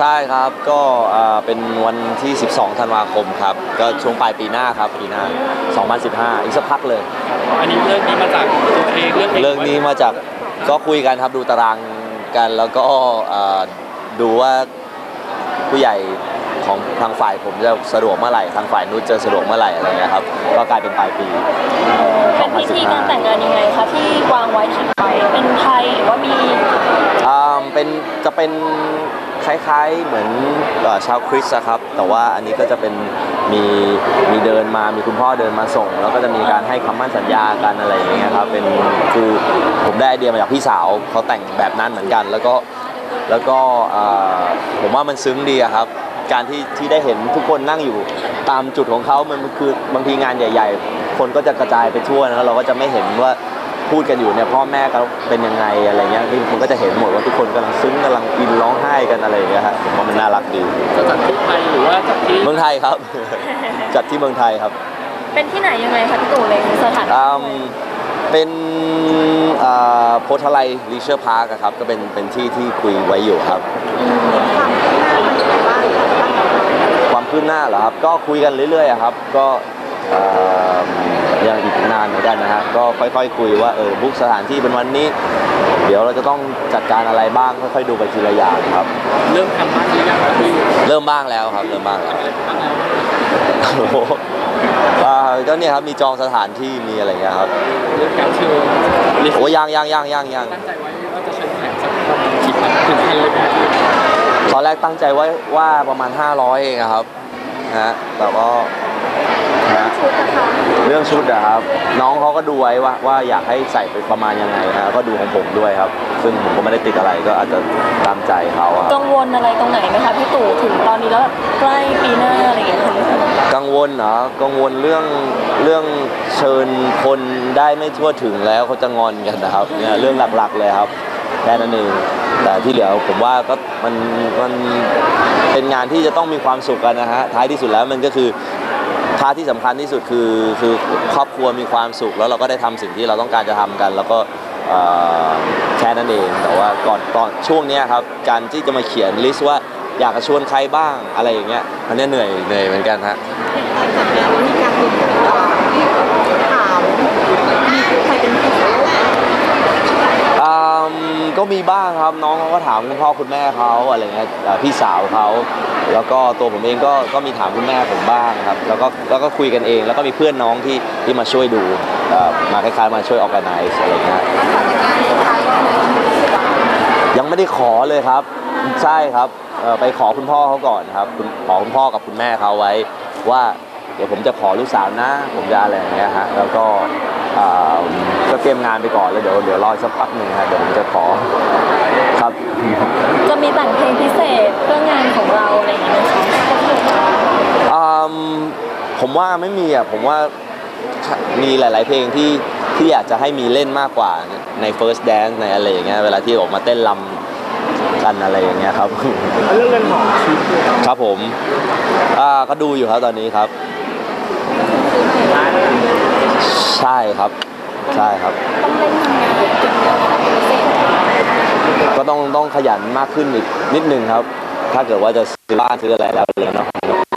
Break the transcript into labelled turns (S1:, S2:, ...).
S1: ใช่ครับก็อ่าเป็นวันที่ 12 ธันวาคมครับ ก็ช่วงปลายปีหน้าครับปีหน้า 2015 อีกสักพักเลย
S2: อันนี้เรื่องนี้มาจากตัวเองเรื่อง
S1: เรื่องนี้มาจากก็คุยกันครับดูตารางกันแล้วก็อ่าดูว่าผู้ใหญ่ของทางฝ่ายผมจะสะดวกเมื่อไหร่ทางฝ่ายนุชจะสะดวกเมื่อไหร่อะไรเงี้ยครับก็กลายเป็นปลายปี
S3: เป็นพิธีการแต่งงานยังไงคะที่วางไว้ถัดไปเป็นไทยหรือว่ามี
S1: อ่าเป็นจะเป็น คล้ายๆเหมือนชาวคริสต์อะครับ แต่ว่าอันนี้ก็จะเป็นมีมีเดินมามีคุณพ่อเดินมาส่ง แล้วก็จะมีการให้คำมั่นสัญญากันอะไรอย่างเงี้ยครับเป็นคือผมได้ไอเดียมาจากพี่สาวเขาแต่งแบบนั้นเหมือนกัน แล้วก็แล้วก็ผมว่ามันซึ้งดีอะครับการที่ที่ได้เห็นทุกคนนั่งอยู่ตามจุดของเขามันคือบางทีงานใหญ่ ๆ คนก็จะกระจายไปทั่วนะเราก็จะไม่เห็นว่า พูดกันอยู่เนี่ยพ่อแม่เขาเป็นยังไงอะไรเงี้ยที่คุณก็จะเห็นหมดว่าทุกคนกำลังซึ้งกำลังอินร้องไห้กันอะไรอย่างเงี้ยฮะผมว่ามันน่ารักดี
S2: จะจัดที่ไทยหรือว่าจัดที่
S1: เมืองไทยครับ จัดที่เมืองไทยครับ
S3: เป็นที่ไหนยังไงคะพี่ตู่เลยสถานที่
S1: อืมเป็นโพธาไลลีเชอร์พาร์คครับก็เป็นเป็นที่ที่คุยไว้อยู่ครับ ความคืบหน้าเหรอครับ ก็คุยกันเรื่อยๆอะครับ ก็เอ่อ ยังอีกนานเหมือนกันนะฮะก็ค่อยๆคุยว่าเออบุ๊กสถานที่เป็นวันนี้ เดี๋ยวเราจะต้องจัดการอะไรบ้างค่อยๆดูไปทีละอย่างครับ
S2: เริ่มทำบ้านหรือยังครับพี่
S1: เริ่มบ้างแล้วครับ เริ่มบ้างแล้ว
S2: อะไรบ้างแล้ว
S1: โอ้โหอ่าก็เนี่ยครับมีจองสถานที่มีอะไรเงี้ยครับ
S2: เรื่องการเชิญ
S1: โอ้ยังยังยังยังยัง
S2: ตั้งใจไว้ว่าจะเชิญแขกสักประมาณกี่พันถึงพันเลยไหมพี่
S1: ตอนแรกตั้งใจไว้ว่าประมาณ 500 เองอะครับนะฮะแต่ก็ นะ
S3: ชุดนะคะ
S1: เรื่องชุดอะครับ น้องเขาก็ดูไว้ว่าว่าอยากให้ใส่ไปประมาณยังไงนะก็ดูของผมด้วยครับ ซึ่งผมก็ไม่ได้ติดอะไรก็อาจจะตามใจเขาอะครับ
S3: กังวลอะไรตรงไหนไหมคะพี่ตู่ถึงตอนนี้แล้วแบบใกล้ปีหน้าอะไรอย่างเงี้ยค่ะ
S1: กังวลเหรอกังวลเรื่องเรื่องเชิญคนได้ไม่ทั่วถึงแล้วเขาจะงอนกันนะครับเนี่ยเรื่องหลักๆเลยครับแค่นั้นเองแต่ที่เหลือผมว่าก็มันมันเป็นงานที่จะต้องมีความสุขกันนะฮะท้ายที่สุดแล้วมันก็คือ พาร์ทที่สำคัญที่สุดคือคือครอบครัวมีความสุข แล้วเราก็ได้ทำสิ่งที่เราต้องการจะทำกัน แล้วก็เอ่อแค่นั้นเองแต่ว่าก่อนตอนช่วงเนี้ยครับการที่จะมาเขียนลิสต์ว่าอยากจะชวนใครบ้างอะไรอย่างเงี้ยอันเนี้ยเหนื่อยเหนื่อยเหมือนกันฮะ
S4: หลังจากนี้มีการติดต่อถามมีใครเป็นผู้ชาย
S1: อืมก็มีบ้างครับน้องเขาก็ถามคุณพ่อคุณแม่เขาอะไรเงี้ยพี่สาวเขาแล้วก็ตัวผมเองก็ก็มีถามคุณแม่ผมบ้างครับแล้วก็แล้วก็คุยกันเอง แล้วก็มีเพื่อนน้องที่ที่มาช่วยดูมาคล้ายๆมาช่วยออกกันไนซ์อะไรเงี้ย
S4: ยั
S1: งไม่ได้ขอเลยครับใช่ครับไปขอคุณพ่อเขาก่อนครับขอคุณพ่อกับคุณแม่เขาไว้ว่าเดี๋ยวผมจะขอลูกสาวนะ ผมจะอะไรอย่างเงี้ยฮะแล้วก็ก็เตรียมงานไปก่อนแล้วเดี๋ยวเดี๋ยวรอสักพักหนึ่งฮะเดี๋ยวผมจะขอครับ
S3: จะมีแต่งเพลงพิเศษเพื่องานของเราอะไรอย่างเงี้ยไหมคะ
S1: อืม ผมว่าไม่มีอะผมว่ามีหลาย ๆ เพลงที่ที่อยากจะให้มีเล่นมากกว่าใน first dance ในอะไรอย่างเงี้ยเวลาที่ออกมาเต้นรำกันอะไรอย่างเงี้ยครับ
S2: เรื่องเงินหอชีพ
S1: ครับผมอ่าก็ดูอยู่ครับตอนนี้ครับ ใช่ครับใช่ครับ
S3: ต้องเล่นทำงานเก็บเงินพิเศษ
S1: ก็ต้องต้องขยันมากขึ้นอีกนิดนึงครับ ถ้าเกิดว่าจะซื้อบ้านซื้ออะไรแล้วเลยเนาะ